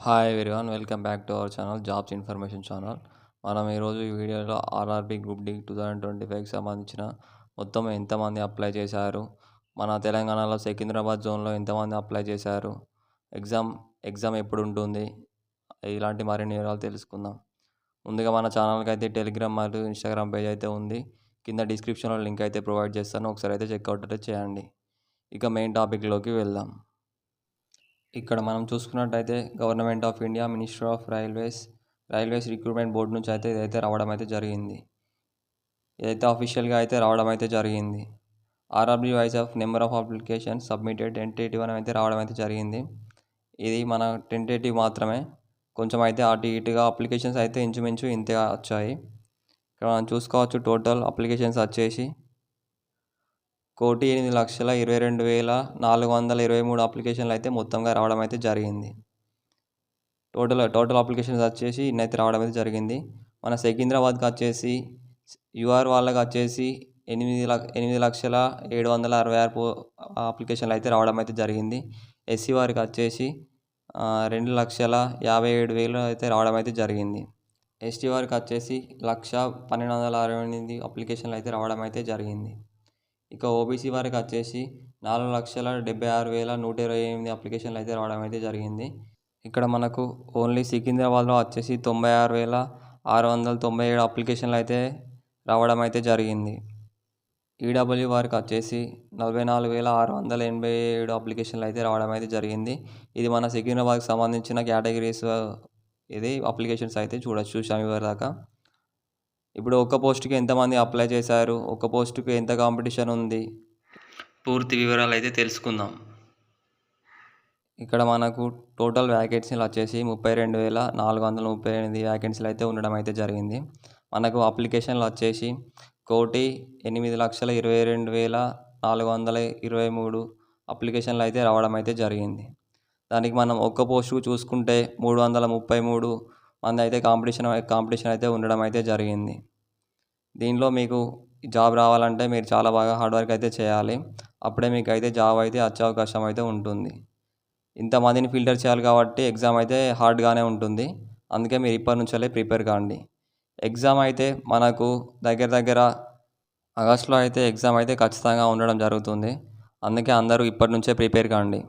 Hi everyone welcome back to our channel jobs information channel మనం ఈరోజు ఈ వీడియోలో RRB group D two thousand twenty ఫైవ్కి సంబంధించిన మొత్తం ఎంతమంది అప్లై చేశారు? మన తెలంగాణలో సికింద్రాబాద్ జోన్లో ఎంతమంది అప్లై చేశారు? ఎగ్జామ్ ఎగ్జామ్ ఎప్పుడు ఉంటుంది? ఇలాంటి మరిన్ని వివరాలు తెలుసుకుందాం. ముందుగా మన ఛానల్కి అయితే టెలిగ్రామ్ మరియు ఇన్స్టాగ్రామ్ పేజ్ అయితే ఉంది. కింద డిస్క్రిప్షన్లో లింక్ అయితే ప్రొవైడ్ చేస్తాను. ఒకసారి అయితే చెక్అవుట్ అయితే చేయండి. ఇక మెయిన్ టాపిక్లోకి వెళ్దాం. ఇక్కడ మనం చూసుకున్నట్టయితే government of India minister of railways railways recruitment board నుంచి అయితే ఇదైతే రావడం అయితే జరిగింది. ఇదైతే అఫీషియల్గా అయితే రావడం అయితే జరిగింది. RRB wise of number of application submitted tentative అని అయితే రావడం అయితే జరిగింది. ఇది మన టెంటేటివ్ మాత్రమే. కొంచెం అయితే అటు ఇటుగా అప్లికేషన్స్ అయితే ఇంచుమించు ఇంతగా వచ్చాయి. ఇక్కడ మనం చూసుకోవచ్చు టోటల్ అప్లికేషన్స్ వచ్చేసి కోటి ఎనిమిది లక్షల ఇరవై రెండు వేల నాలుగు వందల ఇరవై మూడు అప్లికేషన్లు అయితే మొత్తంగా రావడం అయితే జరిగింది. టోటల్ టోటల్ అప్లికేషన్స్ వచ్చేసి ఇన్నైతే రావడం అయితే జరిగింది. మన సికింద్రాబాద్కి వచ్చేసి యూఆర్ వాళ్ళకి వచ్చేసి ఎనిమిది లక్ష ఎనిమిది లక్షల ఏడు వందల అరవై ఆరు అప్లికేషన్లు అయితే రావడం అయితే జరిగింది. ఎస్సీ వారికి వచ్చేసి రెండు లక్షల యాభై ఏడు వేలు అయితే రావడం అయితే జరిగింది. ఎస్టీ వారికి వచ్చేసి లక్ష పన్నెండు వందల అరవై ఎనిమిది అప్లికేషన్లు అయితే రావడం అయితే జరిగింది. ఇక ఓబీసీ వారికి వచ్చేసి నాలుగు లక్షల డెబ్బై ఆరు వేల నూట ఇరవై ఎనిమిది అప్లికేషన్లు అయితే రావడం అయితే జరిగింది. ఇక్కడ మనకు ఓన్లీ సికింద్రాబాద్లో వచ్చేసి తొంభై ఆరు వేల ఆరు వందల తొంభై ఏడు అప్లికేషన్లు అయితే రావడం అయితే జరిగింది. ఈడబ్ల్యూ వారికి వచ్చేసి నలభై నాలుగు వేల ఆరు వందల ఎనభై ఏడు అప్లికేషన్లు అయితే రావడం అయితే జరిగింది. ఇది మన సికింద్రాబాద్కి సంబంధించిన కేటగిరీస్ ఇది అప్లికేషన్స్ అయితే చూడొచ్చు చూసాం ఇవరి దాకా. ఇప్పుడు ఒక పోస్ట్కి ఎంతమంది అప్లై చేశారు? ఒక పోస్ట్కి ఎంత కాంపిటీషన్ ఉంది? పూర్తి వివరాలు అయితే తెలుసుకుందాం. ఇక్కడ మనకు టోటల్ వ్యాకెన్సీలు వచ్చేసి ముప్పై రెండు వేల నాలుగు వందల ముప్పై ఎనిమిది వ్యాకెన్సీలు అయితే ఉండడం అయితే జరిగింది. మనకు అప్లికేషన్లు వచ్చేసి కోటి ఎనిమిది లక్షల ఇరవై రెండు వేల నాలుగు వందల ఇరవై మూడు అప్లికేషన్లు అయితే రావడం అయితే జరిగింది. దానికి మనం ఒక్క పోస్టుకు చూసుకుంటే మూడు వందల ముప్పై మూడు మంది అయితే కాంపిటీషన్ కాంపిటీషన్ అయితే ఉండడం అయితే జరిగింది. దీనిలో మీకు జాబ్ రావాలంటే మీరు చాలా బాగా హార్డ్ వర్క్ అయితే చేయాలి. అప్పుడే మీకు అయితే జాబ్ అయితే వచ్చే అవకాశం అయితే ఉంటుంది. ఇంతమందిని ఫిల్టర్ చేయాలి కాబట్టి ఎగ్జామ్ అయితే హార్డ్గానే ఉంటుంది. అందుకే మీరు ఇప్పటి నుంచే ప్రిపేర్ కాండి. ఎగ్జామ్ అయితే మనకు దగ్గర దగ్గర ఆగస్టులో అయితే ఎగ్జామ్ అయితే ఖచ్చితంగా ఉండడం జరుగుతుంది. అందుకే అందరూ ఇప్పటి నుంచే ప్రిపేర్ కాండి.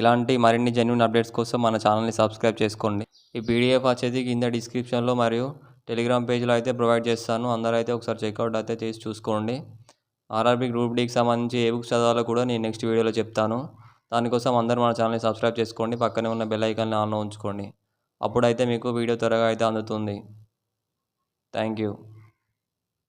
ఇలాంటి మరిన్ని జెన్యున్ అప్డేట్స్ కోసం మన ఛానల్ని సబ్స్క్రైబ్ చేసుకోండి. ఈ పీడిఎఫ్ వచ్చేది కింద డిస్క్రిప్షన్లో మరియు టెలిగ్రామ్ పేజ్లో అయితే ప్రొవైడ్ చేస్తాను. అందరూ అయితే ఒకసారి చెక్అవుట్ అయితే చేసి చూసుకోండి. ఆర్ఆర్బీ గ్రూప్ డీకి సంబంధించి ఏ బుక్స్ చదవాలో కూడా నేను నెక్స్ట్ వీడియోలో చెప్తాను. దానికోసం అందరూ మన ఛానల్ని సబ్స్క్రైబ్ చేసుకోండి. పక్కనే ఉన్న బెల్ ఐకాన్ని ఆన్లో ఉంచుకోండి. అప్పుడైతే మీకు వీడియో త్వరగా అయితే అందుతుంది. Thank you